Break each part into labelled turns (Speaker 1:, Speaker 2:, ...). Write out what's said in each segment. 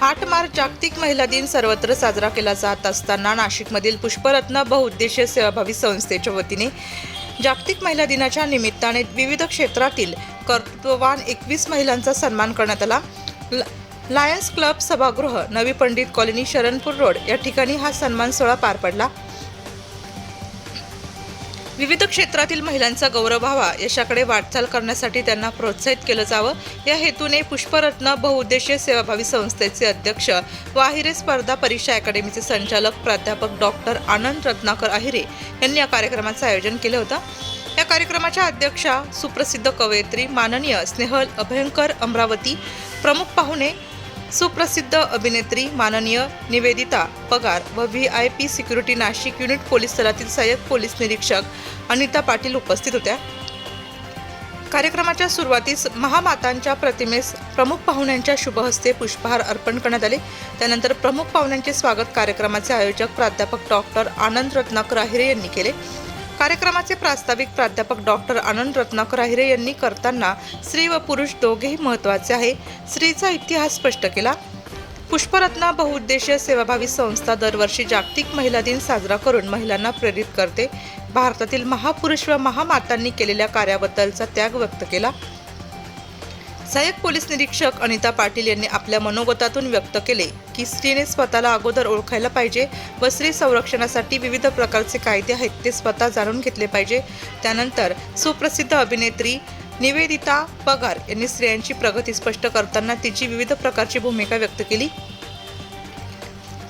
Speaker 1: आठ मार्च जागतिक महिला दिन सर्वत्र साजरा केला जात असताना नाशिकमधील पुष्परत्न बहुउद्देशीय सेवाभावी संस्थेच्या वतीने जागतिक महिला दिनाच्या निमित्ताने विविध क्षेत्रातील कर्तृत्ववान एकवीस महिलांचा सन्मान करण्यात आला. ल- लायन्स क्लब सभागृह नवी पंडित कॉलनी शरणपूर रोड या ठिकाणी हा सन्मान सोहळा पार पडला. विविध क्षेत्रातील महिलांचा गौरव व्हावा यशाकडे वाटचाल करण्यासाठी त्यांना प्रोत्साहित केलं जावं. या हेतूने पुष्परत्न बहुउद्देशीय सेवाभावी संस्थेचे अध्यक्ष व आहिरे स्पर्धा परीक्षा अकॅडमीचे संचालक प्राध्यापक डॉक्टर आनंद रत्नाकर आहिरे यांनी या कार्यक्रमाचं आयोजन केलं होतं. या कार्यक्रमाच्या अध्यक्षा सुप्रसिद्ध कवयित्री माननीय स्नेहल अभयंकर अमरावती प्रमुख पाहुणे सुप्रसिद्ध अभिनेत्री माननीय निवेदिता पगार व V I P security Nashik unit police दलातील सहाय्यक पोलीस निरीक्षक अनिता पाटील उपस्थित होत्या. कार्यक्रमाच्या सुरुवातीस महामातांच्या प्रतिमेस प्रमुख पाहुण्यांच्या शुभहस्ते पुष्पहार अर्पण करण्यात आले. त्यानंतर प्रमुख पाहुण्यांचे स्वागत कार्यक्रमाचे आयोजक प्राध्यापक डॉक्टर आनंद रत्नाकर आहिरे यांनी केले. कार्यक्रमाचे प्रास्ताविक प्राध्यापक डॉक्टर आनंद रत्नाकर अहिरे यांनी करताना स्त्री व पुरुष दोघेही महत्त्वाचे आहे. स्त्रीचा इतिहास स्पष्ट केला. पुष्परत्ना बहुउद्देशीय सेवाभावी संस्था दरवर्षी जागतिक महिला दिन साजरा करून महिलांना प्रेरित करते. भारतातील महापुरुष व महामातांनी केलेल्या कार्याबद्दलचा त्याग व्यक्त केला. सहाय्यक पोलीस निरीक्षक अनिता पाटील यांनी आपल्या मनोगतातून व्यक्त केले की स्त्रीने स्वतःला अगोदर ओळखायला पाहिजे व स्त्री संरक्षणासाठी विविध प्रकारचे कायदे आहेत ते स्वतः जाणून घेतले पाहिजे. त्यानंतर सुप्रसिद्ध अभिनेत्री निवेदिता पगार यांनी स्त्रियांची प्रगती स्पष्ट करताना तिची विविध प्रकारची भूमिका व्यक्त केली.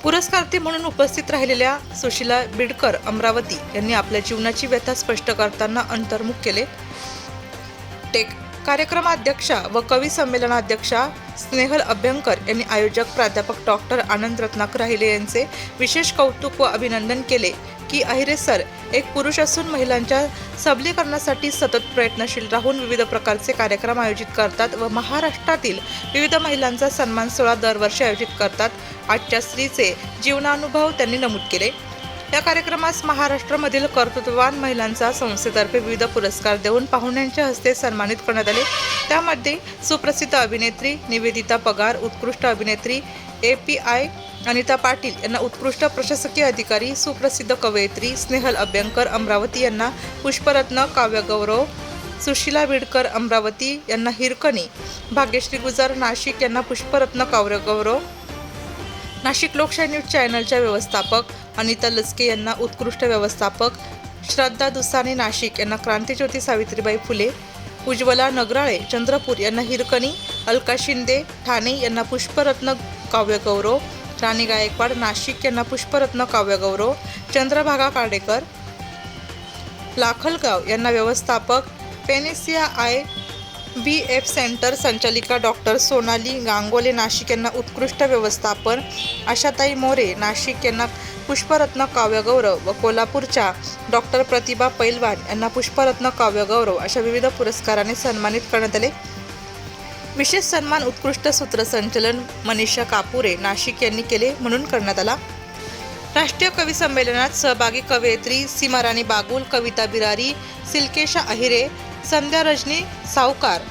Speaker 1: पुरस्कार्थी म्हणून उपस्थित राहिलेल्या सुशीला बिडकर अमरावती यांनी आपल्या जीवनाची व्यथा स्पष्ट करताना अंतर्मुख केले. टेक कार्यक्रमाध्यक्षा व कवी संमेलनाध्यक्षा स्नेहल अभ्यंकर यांनी आयोजक प्राध्यापक डॉक्टर आनंद रत्नाकर राहिले यांचे विशेष कौतुक व अभिनंदन केले की अहिरे सर एक पुरुष असून महिलांच्या सबलीकरणासाठी सतत प्रयत्नशील राहून विविध प्रकारचे कार्यक्रम आयोजित करतात व महाराष्ट्रातील विविध महिलांचा सन्मान सोहळा दरवर्षी आयोजित करतात. आजच्या स्त्रीचे जीवनानुभव त्यांनी नमूद केले. या कार्यक्रमास महाराष्ट्रामधील कर्तृत्ववान महिलांचा संस्थेतर्फे विविध पुरस्कार देऊन पाहुण्यांच्या हस्ते सन्मानित करण्यात आले. त्यामध्ये सुप्रसिद्ध अभिनेत्री निवेदिता पगार उत्कृष्ट अभिनेत्री A P I Anita Patil यांना उत्कृष्ट प्रशासकीय अधिकारी सुप्रसिद्ध कवयित्री स्नेहल अभ्यंकर अमरावती यांना पुष्परत्न काव्यगौरव सुशीला विडकर अमरावती यांना हिरकणी भाग्यश्री गुजर नाशिक यांना पुष्परत्न काव्यगौरव नाशिक लोकशाही न्यूज चॅनलच्या व्यवस्थापक अनिता लचके यांना उत्कृष्ट व्यवस्थापक श्रद्धा दुसाने नाशिक यांना क्रांतीज्योती सावित्रीबाई फुले उज्ज्वला नगराळे चंद्रपूर यांना हिरकणी अलका शिंदे ठाणे यांना पुष्परत्न काव्यगौरव राणी गायकवाड नाशिक यांना पुष्परत्न काव्यगौरव चंद्रभागा काडेकर लाखलगाव यांना व्यवस्थापक Panacea I V F centre संचालिका डॉक्टर सोनाली गांगोले नाशिक यांना उत्कृष्ट व्यवस्थापन आशाताई मोरे नाशिक यांना पुष्परत्न काव्यगौरव व कोल्हापूरच्या डॉक्टर प्रतिभा पैलवान यांना पुष्परत्न काव्यगौरव अशा विविध पुरस्काराने सन्मानित करण्यात आले. विशेष सन्मान उत्कृष्ट सूत्रसंचलन मनीषा कापुरे नाशिक यांनी केले म्हणून करण्यात आला. राष्ट्रीय कवी संमेलनात सहभागी कवयित्री सीमाराणी बागुल कविता बिरारी सिल्केशा अहिरे संध्या रजनी सावकार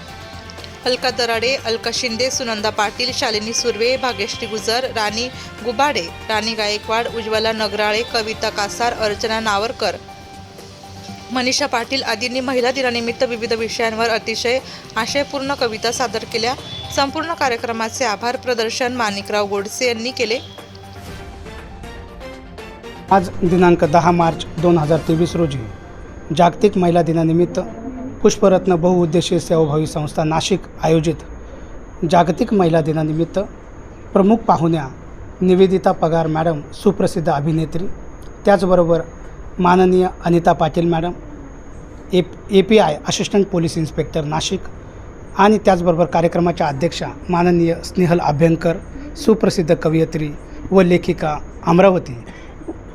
Speaker 1: अलका दराडे अलका शिंदे सुनंदा पाटील शालिनी सुर्वे भाग्यश्री गुजर राणी गुबाडे राणी गायकवाड उज्ज्वला नगराळे कविता कासार अर्चना नावरकर. मनीषा पाटील आदींनी महिला दिनानिमित्त विविध विषयांवर अतिशय आशयपूर्ण कविता सादर केल्या. संपूर्ण कार्यक्रमाचे आभार प्रदर्शन माणिकराव गोडसे यांनी केले.
Speaker 2: आज दिनांक दहा मार्च दोन हजार तेवीस रोजी जागतिक महिला दिनानिमित्त पुष्परत्न बहुउद्देशीय सेवाभावी संस्था नाशिक आयोजित जागतिक महिला दिनानिमित्त प्रमुख पाहुण्या निवेदिता पगार मॅडम सुप्रसिद्ध अभिनेत्री त्याचबरोबर माननीय Anita Patil madam A A P I assistant police inspector Nashik आणि त्याचबरोबर कार्यक्रमाच्या अध्यक्षा माननीय स्नेहल अभ्यंकर सुप्रसिद्ध कवयित्री व लेखिका अमरावती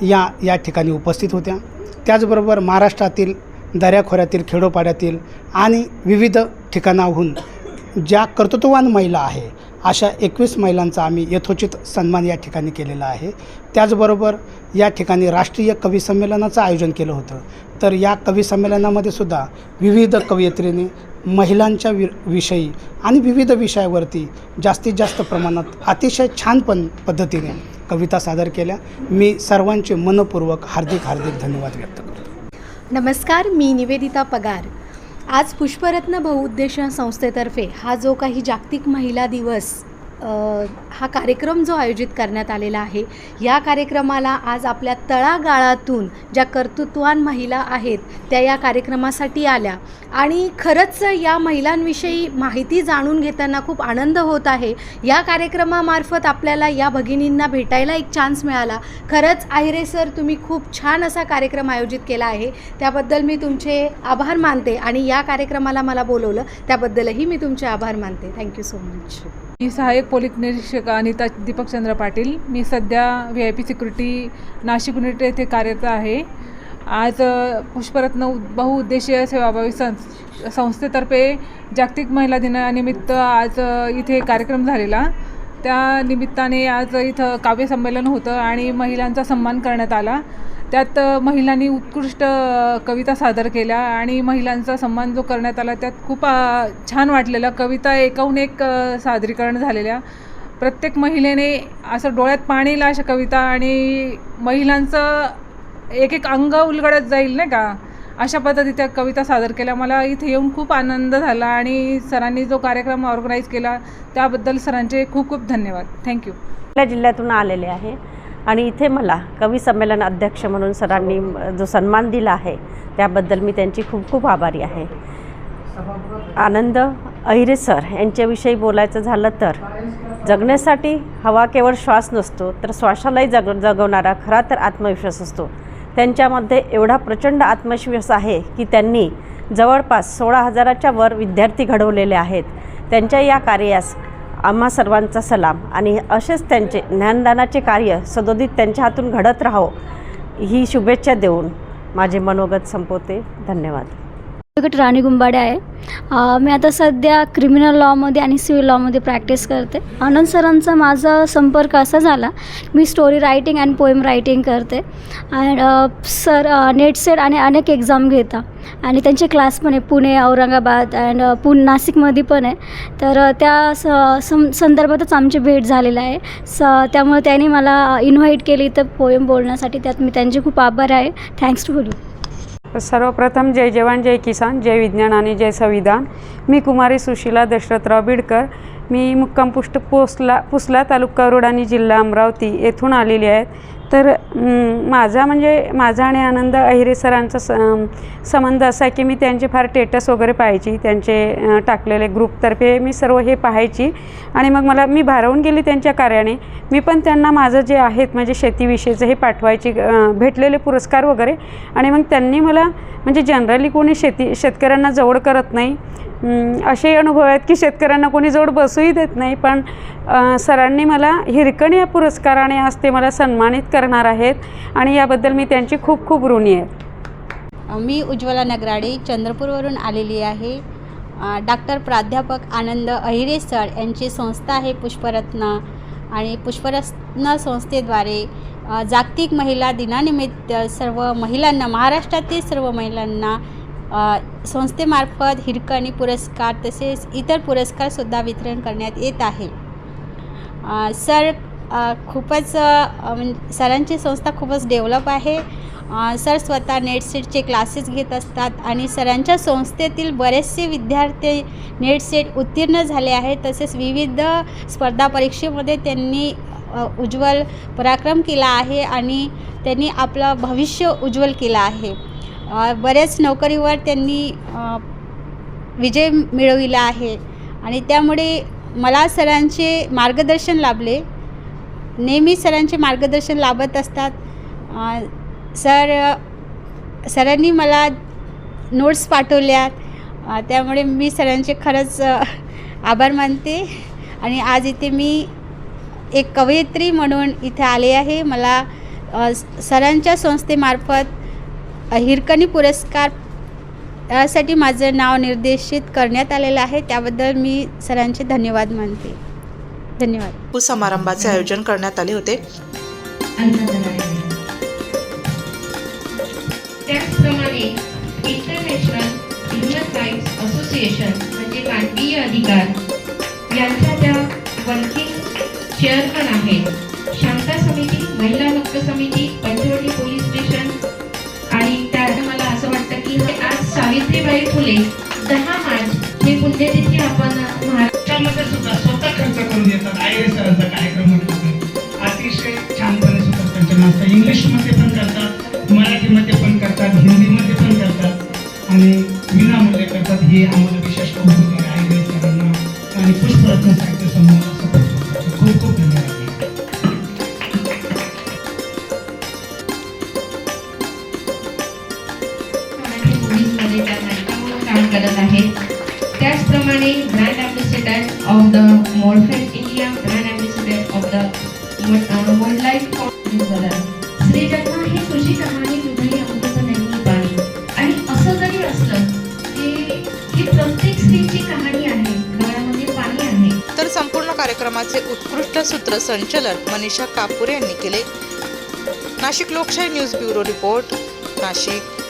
Speaker 2: या या ठिकाणी उपस्थित होत्या. त्याचबरोबर महाराष्ट्रातील दऱ्याखोऱ्यातील खेडोपाड्यातील आणि विविध ठिकाणाहून ज्या कर्तृत्ववान महिला आहे अशा एकवीस महिलांचा आम्ही यथोचित सन्मान या ठिकाणी केलेला आहे. त्याचबरोबर या ठिकाणी राष्ट्रीय कवी संमेलनाचं आयोजन केलं होतं. तर या कवी संमेलनामध्ये सुद्धा विविध कवयित्रींनी महिलांच्या वि विषयी आणि विविध विषयावरती जास्तीत जास्त प्रमाणात अतिशय छान पण पद्धतीने कविता सादर केल्या. मी सर्वांचे मनपूर्वक हार्दिक हार्दिक धन्यवाद व्यक्त करतो.
Speaker 3: नमस्कार मी निवेदिता पगार. आज पुष्परत्न बहुउद्देशीय संस्थेतर्फे हा जो काही जागतिक महिला दिवस हा कार्यक्रम जो आयोजित करण्यात आलेला आहे या कार्यक्रमाला आज आपल्या तळागाळातून ज्या कर्तृत्वान महिला आहेत त्या या कार्यक्रमासाठी आल्या. आणि खरंच या महिलांविषयी माहिती जाणून घेताना खूप आनंद होत आहे. या कार्यक्रमामार्फत आपल्याला या भगिनींना भेटायला एक चान्स मिळाला. खरंच आहिरे सर तुम्ही खूप छान असा कार्यक्रम आयोजित केला आहे. त्याबद्दल मी तुमचे आभार मानते आणि या कार्यक्रमाला मला बोलवलं. त्याबद्दलही मी तुमचे आभार मानते. थँक्यू सो मच
Speaker 4: मी सहाय्यक पोलीस निरीक्षक अनिता दीपकचंद्र पाटील. मी सध्या V I P security Nashik unit येथे कार्यरत आहे. आज पुष्परत्न बहुउद्देशीय सेवाभावी सं संस्थेतर्फे जागतिक महिला दिनानिमित्त आज इथे कार्यक्रम झालेला. त्या निमित्ताने आज इथं काव्यसंमेलन होतं आणि महिलांचा सन्मान करण्यात आला. त्यात महिलांनी उत्कृष्ट कविता सादर केल्या आणि महिलांचा सन्मान जो करण्यात आला त्यात खूप छान वाटलेलं. कविता एकाहून एक सादरीकरण झालेल्या. प्रत्येक महिलेने असं डोळ्यात पाणी येईल अशा कविता आणि महिलांचं एक एक अंग उलगडत जाईल नाही का? अशा पद्धतीच्या कविता सादर केल्या. मला इथे येऊन खूप आनंद झाला आणि सरांनी जो कार्यक्रम ऑर्गनाईज केला त्याबद्दल सरांचे खूप खूप धन्यवाद. थँक्यू
Speaker 5: आपल्या जिल्ह्यातून आलेले आहे. आणि इथे मला कवी संमेलन अध्यक्ष म्हणून सरांनी जो सन्मान दिला आहे त्याबद्दल मी त्यांची खूप खूप आभारी आहे. आनंद अहिरे सर यांच्याविषयी बोलायचं झालं तर जगण्यासाठी हवा केवळ श्वास नसतो तर श्वासालाही जग जगवणारा खरा तर आत्मविश्वास असतो. त्यांच्यामध्ये एवढा प्रचंड आत्मविश्वास आहे की त्यांनी जवळपास सोळा हजाराच्या वर विद्यार्थी घडवलेले आहेत. त्यांच्या या कार्यास आम्हा सर्वांचा सलाम. आणि असेच त्यांचे ज्ञानदानाचे कार्य सदोदित त्यांच्या हातून घडत राहो ही शुभेच्छा देऊन माझे मनोगत संपवते. धन्यवाद.
Speaker 6: राणी गुंबाडे आहे. मी आता सध्या क्रिमिनल लॉमध्ये आणि सिव्हिल लॉमध्ये प्रॅक्टिस करते. आनंद सरांचा माझा संपर्क असा झाला मी story writing and poem writing करते. अँड सर नेट सेट आणि अनेक एक्झाम घेता. आणि त्यांचे क्लास पण आहे. पुणे औरंगाबाद अँड पुणे नाशिकमध्ये पण आहे. तर त्या स सं संदर्भातच आमची भेट झालेलं आहे. स त्यामुळे त्यांनी मला इन्व्हाइट केली तर पोयम बोलण्यासाठी. त्यात मी त्यांचे खूप आभार आहे. थँक्स टू यू
Speaker 7: सर्वप्रथम जय जवान जय किसान जय विज्ञान आणि जय संविधान. मी कुमारी सुशीला दशरथराव बिडकर. मी मुक्काम पुष्ट पोसला पुसला तालुका रोड आणि जिल्हा अमरावती येथून आलेली आहेत तर माझा म्हणजे माझा आणि आनंद अहिरे सरांचा स संबंध असा की मी त्यांचे फार टेटस वगैरे पाहायची त्यांचे टाकलेले ग्रुपतर्फे मी सर्व हे पाहायची. आणि मग मला मी भारावून गेली त्यांच्या कार्याने. मी पण त्यांना माझं जे आहेत म्हणजे शेतीविषयीचं हे पाठवायची भेटलेले पुरस्कार वगैरे. आणि मग त्यांनी मला म्हणजे जनरली कोणी शेती शेतकऱ्यांना जवळ करत नाही. असे अनुभव आहेत की शेतकऱ्यांना कोणी जोड बसूही देत नाही पण सरांनी मला हिरकण या पुरस्काराने आज ते मला सन्मानित करणार आहेत आणि याबद्दल मी त्यांची खूप खूप ऋणी आहे.
Speaker 8: मी उज्ज्वला नगराडे चंद्रपूरवरून आलेली आहे. डॉक्टर प्राध्यापक आनंद अहिरे सर यांची संस्था आहे पुष्परत्न आणि पुष्परत्न संस्थेद्वारे जागतिक महिला दिनानिमित्त सर्व महिलांना महाराष्ट्रातील सर्व महिलांना संस्थेमार्फत हिरकणी पुरस्कार तसेच इतर पुरस्कारसुद्धा वितरण करण्यात येत आहे. सर खूपच म्हणजे सरांची संस्था खूपच डेव्हलप आहे. सर स्वतः नेटसेटचे क्लासेस घेत असतात आणि सरांच्या संस्थेतील बरेचसे विद्यार्थी नेटसेट उत्तीर्ण झाले आहेत. तसेच विविध स्पर्धा परीक्षेमध्ये त्यांनी उज्ज्वल पराक्रम केला आहे आणि त्यांनी आपलं भविष्य उज्ज्वल केलं आहे. बऱ्याच नोकरीवर त्यांनी विजय मिळविला आहे. आणि त्यामुळे मला सरांचे मार्गदर्शन लाभले. नेहमी सरांचे मार्गदर्शन लाभत असतात. सर सरांनी मला नोट्स पाठवल्या त्यामुळे मी सरांचे खरंच आभार मानते. आणि आज इथे मी एक कवयित्री म्हणून इथे आले आहे. मला सरांच्या संस्थेमार्फत हिरकणी पुरस्कार यासाठी माझं नाव निर्देशित करण्यात आलेलं आहे. त्याबद्दल मी सरांचे धन्यवाद मानते. धन्यवाद.
Speaker 1: समारंभाचे आयोजन करण्यात आले होते.
Speaker 9: त्याचप्रमाणे international human rights association association म्हणजे मानवीय अधिकार यांच्या त्या वर्किंग चेअरमन आहेत. शांता समिती महिला हक्क समिती पंचवटी सावित्रीबाई दहा मार्च हे पुण्यतिथी आपण
Speaker 2: महाराष्ट्रामध्ये सुद्धा स्वतः खर्च करून येतात आय एस सरांचा कार्यक्रम अतिशय छानपणे सुद्धा त्यांच्या नाश्ता इंग्लिशमध्ये पण करतात मराठीमध्ये पण करतात हिंदीमध्ये पण करतात. आणि विनामूल्य करतात हे आम्हाला विशेष कौतुक आहे आय एस सरांना आणि पुष्परत्न साहित्य समूहाला
Speaker 9: लाईफ जन्म तुझी कहाणी अमृत नाही पाणी आणि असं जरी असलं की ही प्रत्येक स्त्रीची कहाणी आहे डोळ्यामध्ये पाणी आहे
Speaker 1: तर संपूर्ण कार्यक्रमाचे उत्कृष्ट सूत्रसंचलन मनीषा कापुरे यांनी केले. नाशिक लोकशाही न्यूज ब्युरो रिपोर्ट नाशिक.